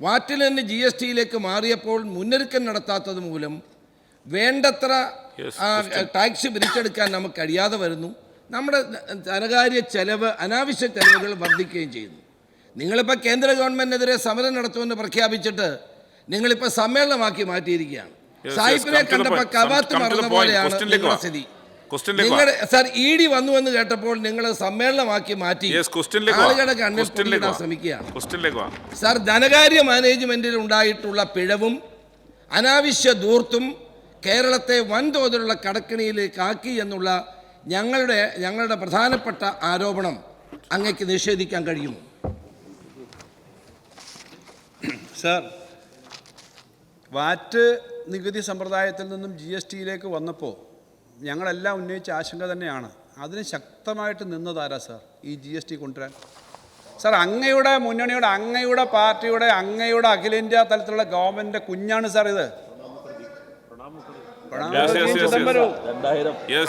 Wattle നിന്ന് G S ടിയിലേക്ക് മാറിയപ്പോൾ മുന്നൊരുക്കം നടത്താത്തത് മൂലം വേണ്ടത്ര ടാക്സ് പിരിച്ചെടുക്കാൻ നമുക്ക് കഴിയാതെ വരുന്നു. നമ്മുടെ ധനകാര്യ ചെലവ് അനാവശ്യ ചെലവുകൾ വർദ്ധിക്കുകയും ചെയ്യുന്നു. നിങ്ങളിപ്പോൾ കേന്ദ്ര ഗവൺമെന്റിനെതിരെ സമരം നടത്തുമെന്ന് പ്രഖ്യാപിച്ചിട്ട് നിങ്ങളിപ്പോൾ സമ്മേളനമാക്കി മാറ്റിയിരിക്കുകയാണ്. സായിപ്പിനെ കണ്ടപ്പോൾ കവാത്ത് മറന്ന പോലെയാണ്. സ്ഥിതി. നിങ്ങളുടെ സാർ ഇ ഡി വന്നു എന്ന് കേട്ടപ്പോൾ നിങ്ങൾ സമ്മേളനമാക്കി മാറ്റി. ആളുകളുടെ കണ്ണിൽ പൊടിയിടാൻ വാ സാർ ധനകാര്യ മാനേജ്മെന്റിൽ ഉണ്ടായിട്ടുള്ള പിഴവും അനാവശ്യ ദൂർത്തും കേരളത്തെ വൻതോതിലുള്ള കടക്കിണിയിലേക്ക് ആക്കി എന്നുള്ള ഞങ്ങളുടെ ഞങ്ങളുടെ പ്രധാനപ്പെട്ട ആരോപണം അങ്ങക്ക് നിഷേധിക്കാൻ കഴിയും സാർ വാറ്റ് നികുതി സമ്പ്രദായത്തിൽ നിന്നും ജി എസ് ടിയിലേക്ക് വന്നപ്പോൾ ഞങ്ങളെല്ലാം ഉന്നയിച്ച ആശങ്ക തന്നെയാണ്. അതിന് ശക്തമായിട്ട് നിന്നതാരാ സാർ? ഈ ജി എസ് ടി കൊണ്ടുവരാൻ. സാർ അങ്ങയുടെ മുന്നണിയുടെ അങ്ങയുടെ പാർട്ടിയുടെ അങ്ങയുടെ അഖിലേന്ത്യാ തലത്തിലുള്ള ഗവൺമെന്റിന്റെ കുഞ്ഞാണ് സാർ ഇത്.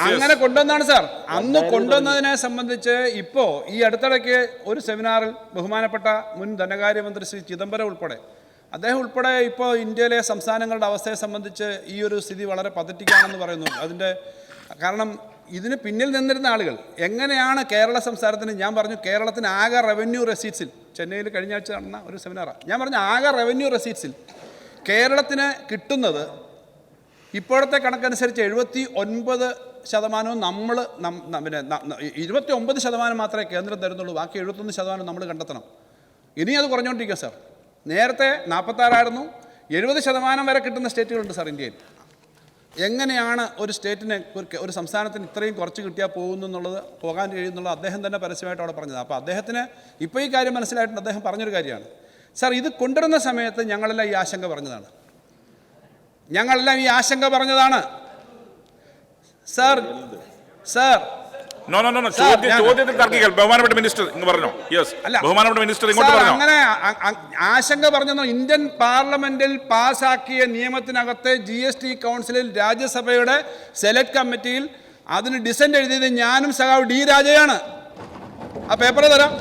അങ്ങനെ കൊണ്ടുവന്നാണ് സാർ. അന്ന് കൊണ്ടുവന്നതിനെ സംബന്ധിച്ച് ഇപ്പോ ഈ അടുത്തിടയ്ക്ക് ഒരു സെമിനാറിൽ ബഹുമാനപ്പെട്ട മുൻ ധനകാര്യമന്ത്രി ശ്രീ ചിദംബരം ഉൾപ്പെടെ അദ്ദേഹം ഉൾപ്പെടെ ഇപ്പോൾ ഇന്ത്യയിലെ സംസ്ഥാനങ്ങളുടെ അവസ്ഥയെ സംബന്ധിച്ച് ഈ ഒരു സ്ഥിതി വളരെ പതറ്റിക്കാണെന്ന് പറയുന്നു. അതിന്റെ കാരണം ഇതിന് പിന്നിൽ നിന്നിരുന്ന ആളുകൾ എങ്ങനെയാണ് കേരള സംസ്ഥാനത്തിന് ഞാൻ പറഞ്ഞു കേരളത്തിന് ആകെ റവന്യൂ റെസീറ്റ്സിൽ ചെന്നൈയിൽ കഴിഞ്ഞ ആഴ്ച നടന്ന ഒരു സെമിനാറാണ് ഞാൻ പറഞ്ഞു ആകെ റവന്യൂ റെസീറ്റ്സിൽ കേരളത്തിന് കിട്ടുന്നത് ഇപ്പോഴത്തെ കണക്കനുസരിച്ച് എഴുപത്തി ഒൻപത് ശതമാനവും നമ്മൾ പിന്നെ ഇരുപത്തി ഒമ്പത് ശതമാനം മാത്രമേ കേന്ദ്രം തരുന്നുള്ളൂ. ബാക്കി എഴുപത്തൊന്ന് ശതമാനം നമ്മൾ കണ്ടെത്തണം. ഇനി അത് കുറഞ്ഞുകൊണ്ടിരിക്കുക സാർ. നേരത്തെ നാൽപ്പത്താറായിരുന്നു എഴുപത് ശതമാനം വരെ കിട്ടുന്ന സ്റ്റേറ്റുകളുണ്ട് സാർ ഇന്ത്യയിൽ. എങ്ങനെയാണ് ഒരു സ്റ്റേറ്റിന് ഒരു സംസ്ഥാനത്തിന് ഇത്രയും കുറച്ച് കിട്ടിയാൽ പോകുന്നു എന്നുള്ളത് പോകാൻ കഴിയുന്നുള്ള അദ്ദേഹം തന്നെ പരസ്യമായിട്ട് അവിടെ പറഞ്ഞത്. അപ്പോൾ അദ്ദേഹത്തിന് ഇപ്പോൾ ഈ കാര്യം മനസ്സിലായിട്ടുണ്ട്. അദ്ദേഹം പറഞ്ഞൊരു കാര്യമാണ്. സാർ ഇത് കൊണ്ടുവരുന്ന സമയത്ത് ഞങ്ങളെല്ലാം ഈ ആശങ്ക പറഞ്ഞതാണ്. ഞങ്ങളെല്ലാം ഈ ആശങ്ക പറഞ്ഞതാണ്. Sir sir no no no no ചോദ്യം ചോദ്യത്തിൽ തർക്കിക്കൽ. ബഹുമാനപ്പെട്ട മിനിസ്റ്റർ ഇങ്ങ് പറഞ്ഞോ. യെസ് അല്ല. ബഹുമാനപ്പെട്ട മിനിസ്റ്റർ ഇങ്ങോട്ട് പറഞ്ഞു പറഞ്ഞോ. അങ്ങനെ ആശങ്ക പറഞ്ഞെന്നോ ഇന്ത്യൻ പാർലമെന്റിൽ പാസാക്കിയ നിയമത്തിനകത്തെ ജി എസ് ടി കൗൺസിലിൽ രാജ്യസഭയുടെ സെലക്ട് കമ്മിറ്റിയിൽ അതിന് ഡിസെന്റ് എഴുതിയത് ഞാനും സഖാവ് ഡി രാജയാണ്. ആ പേപ്പർ തരാം.